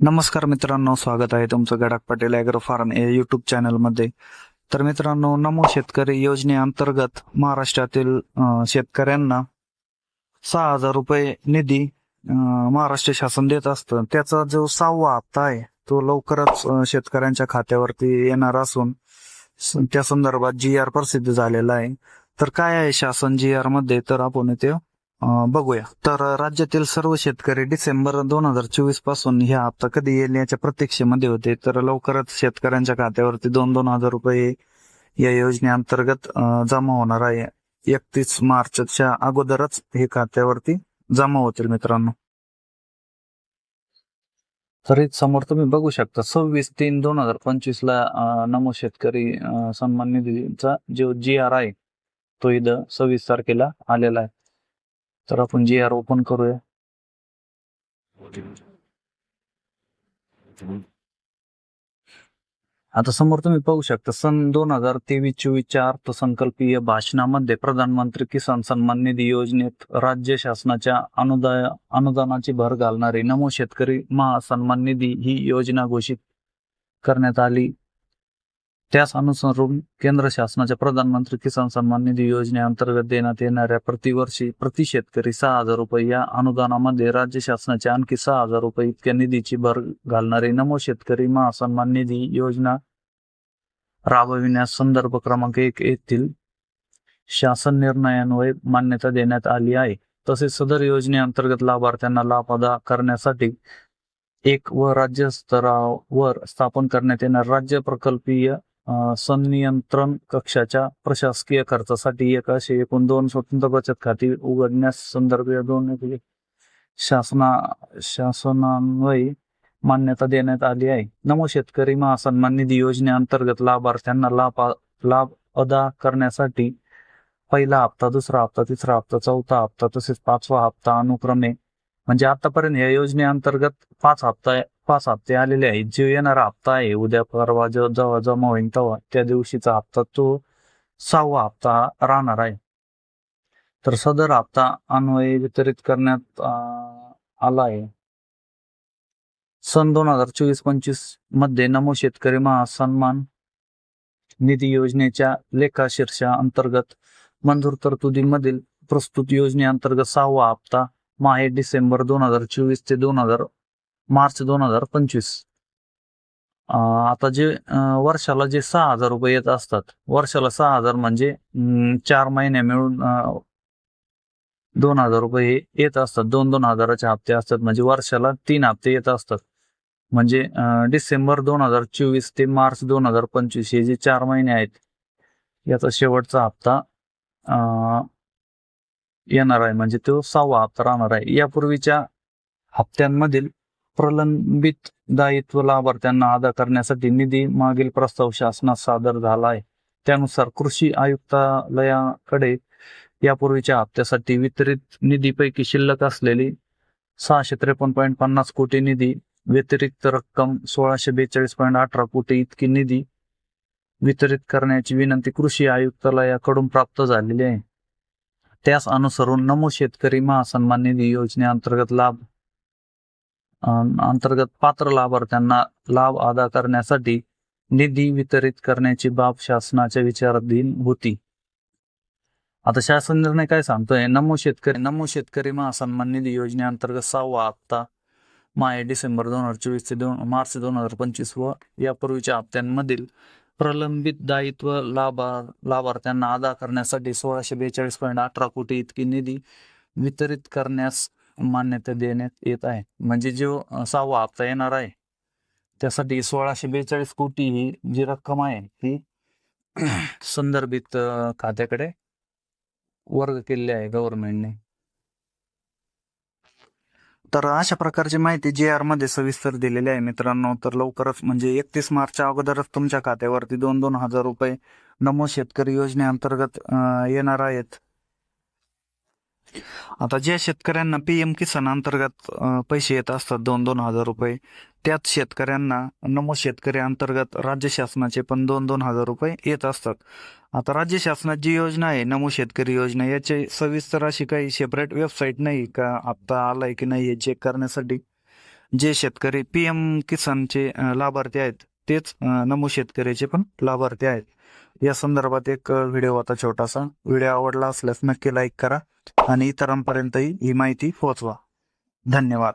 नमस्कार मित्रांनो स्वागत आहे तुमचं गडाक पटेल ॲग्रो फार्म या युट्यूब चॅनलमध्ये तर मित्रांनो नमो शेतकरी योजनेअंतर्गत महाराष्ट्रातील शेतकऱ्यांना सहा हजार रुपये निधी महाराष्ट्र शासन देत असतं. त्याचा जो सहावा हप्ता आहे तो लवकरच शेतकऱ्यांच्या खात्यावरती येणार असून त्या संदर्भात जी आर प्रसिद्ध झालेला आहे. तर काय आहे शासन जी आरमध्ये? तर आपण ते बघूया. तर राज्यातील सर्व शेतकरी डिसेंबर दोन हजार चोवीसपासून ह्या हप्ता कधी येईल याच्या प्रतीक्षेमध्ये होते. तर लवकरच शेतकऱ्यांच्या खात्यावरती दोन दोन हजार रुपये या योजनेअंतर्गत जमा होणार आहे. एकतीस मार्चच्या अगोदरच हे खात्यावरती जमा होतील मित्रांनो. तर समोर तुम्ही बघू शकता सव्वीस तीन दोन हजार पंचवीस ला नमो शेतकरी सन्मान निधीचा जो जी आर आहे तो इथं सव्वीस तारखेला आलेला आहे. तर आपण जी आर ओपन करूया. आता समोर तुम्ही पाहू शकता सन दोन हजार तेवीस चोवीसच्या अर्थसंकल्पीय भाषणामध्ये प्रधानमंत्री किसान सन्मान निधी योजनेत राज्य शासनाच्या अनुदाय अनुदानाची भर घालणारी नमो शेतकरी महासन्मान निधी ही योजना घोषित करण्यात आली. त्यास अनुसरून केंद्र शासनाच्या प्रधानमंत्री किसान सन्मान निधी योजनेअंतर्गत देण्यात येणाऱ्या प्रतिवर्षी प्रति शेतकरी सहा हजार रुपये या अनुदानामध्ये राज्य शासनाच्या आणखी सहा हजार रुपये इतक्या निधीची भर घालणारी नमो शेतकरी महासन्मान निधी योजना राबविण्यास संदर्भ क्रमांक एक येथील शासन निर्णयान्वये मान्यता देण्यात आली आहे. तसेच सदर योजनेअंतर्गत लाभार्थ्यांना लाभ अदा करण्यासाठी एक व राज्य स्तरावर स्थापन करण्यात येणार राज्य प्रकल्पीय संनियंत्रण कक्षाच्या प्रशासकीय खर्चासाठी एक असे एकूण दोन स्वतंत्र बचत खाती उघडण्यास संदर्भ दोन शासना शासनान्वये मान्यता देण्यात आली आहे. नमो शेतकरी महासन्मान निधी योजनेअंतर्गत लाभार्थ्यांना लाभ लाभ अदा करण्यासाठी पहिला हप्ता दुसरा हप्ता तिसरा हप्ता चौथा हप्ता तसेच पाचवा हप्ता अनुक्रमे म्हणजे आतापर्यंत या योजनेअंतर्गत पाच हप्ता पाच हप्ते आलेले आहेत. जो येणारा हप्ता आहे. उद्या परवा जो जेव्हा जमा होईल तेव्हा त्या दिवशीचा हप्ता तो सहावा हप्ता राहणार आहे. तर सदर हप्ता अन्वये वितरित करण्यात आला आहे. सन दोन हजार चोवीस पंचवीसमध्ये नमो शेतकरी महासन्मान निधी योजनेच्या लेखाशीर्षा अंतर्गत मंजूर तरतुदीमधील प्रस्तुत योजनेअंतर्गत सहावा हप्ता माहे डिसेंबर दोन हजार चोवीस ते दोन हजार मार्च दोन हजार पंचवीस. आता जे वर्षाला जे सहा हजार रुपये येत असतात वर्षाला सहा हजार म्हणजे चार महिने मिळून दोन हजार रुपये हे येत असतात. दोन दोन हजाराचे हप्ते असतात म्हणजे वर्षाला तीन हप्ते येत असतात. म्हणजे डिसेंबर दोन हजार चोवीस ते मार्च दोन हजार पंचवीस हे जे चार महिने आहेत याचा शेवटचा हप्ता अं, येणार आहे. म्हणजे तो सहावा हप्ता राहणार आहे. यापूर्वीच्या हप्त्यांमधील प्रलंबित दायित्व लाभार्थ्यांना अदा करण्यासाठी निधी मागील प्रस्ताव शासनात सादर झाला आहे. त्यानुसार कृषी आयुक्तालयाकडे यापूर्वीच्या हप्त्यासाठी वितरित निधीपैकी शिल्लक असलेली सहाशे त्रेपन्न पॉईंट पन्नास कोटी निधी व्यतिरिक्त रक्कम सोळाशे बेचाळीस पॉईंट अठरा कोटी इतकी निधी वितरित करण्याची विनंती कृषी आयुक्तालयाकडून प्राप्त झालेली आहे. त्यास अनुसरून नमो शेतकरी महासन्मान निधी योजनेअंतर्गत लाभ अंतर्गत पात्र लाभार्थ्यांना लाभ अदा करण्यासाठी निधी वितरित करण्याची बाब शासनाच्या विचाराधीन होती. आता शासन निर्णय काय सांगतोय? नमो शेतकरी नमो शेतकरी महासन्मान निधी योजनेअंतर्गत सहावा हप्ता माहे डिसेंबर दोन हजार चोवीस ते दोन मार्च दोन हजार पंचवीस व यापूर्वीच्या हप्त्यांमधील प्रलंबित दायित्व लाभा लाभार्थ्यांना अदा करण्यासाठी सोळाशे बेचाळीस पॉईंट अठरा कोटी इतकी निधी वितरित करण्यास मान्यता देण्यात येत आहे. म्हणजे जो सहावा हप्ता येणार आहे त्यासाठी सोळाशे बेचाळीस कोटी ही जी रक्कम आहे ही संदर्भित खात्याकडे वर्ग केलेली आहे गव्हर्नमेंटने तर अशा प्रकारची माहिती जे आरमध्ये सविस्तर दिलेली आहे मित्रांनो. तर लवकरच म्हणजे एकतीस मार्चच्या अगोदरच तुमच्या खात्यावरती दोन दोन हजार रुपये नमो शेतकरी योजनेअंतर्गत येणार आहेत. आता ज्या शेतकऱ्यांना पीएम किसान अंतर्गत पैसे येत असतात दोन दोन हजार रुपये त्याच शेतकऱ्यांना नमो शेतकरी अंतर्गत राज्य शासनाचे पण दोन दोन हजार रुपये येत असतात. आता राज्य शासनाची जी योजना आहे नमो शेतकरी योजना याचे सविस्तर अशी काही सेपरेट वेबसाईट नाही का? आत्ता आलाय की नाही हे चेक करण्यासाठी? जे शेतकरी पी एम किसानचे लाभार्थी आहेत तेच नमू नमो शेतकऱ्याचे पण लाभार्थी आहेत. या संदर्भात एक व्हिडिओ होता छोटासा. व्हिडिओ आवडला असल्यास नक्की लाईक करा आणि इतरांपर्यंतही ही माहिती पोहोचवा. धन्यवाद.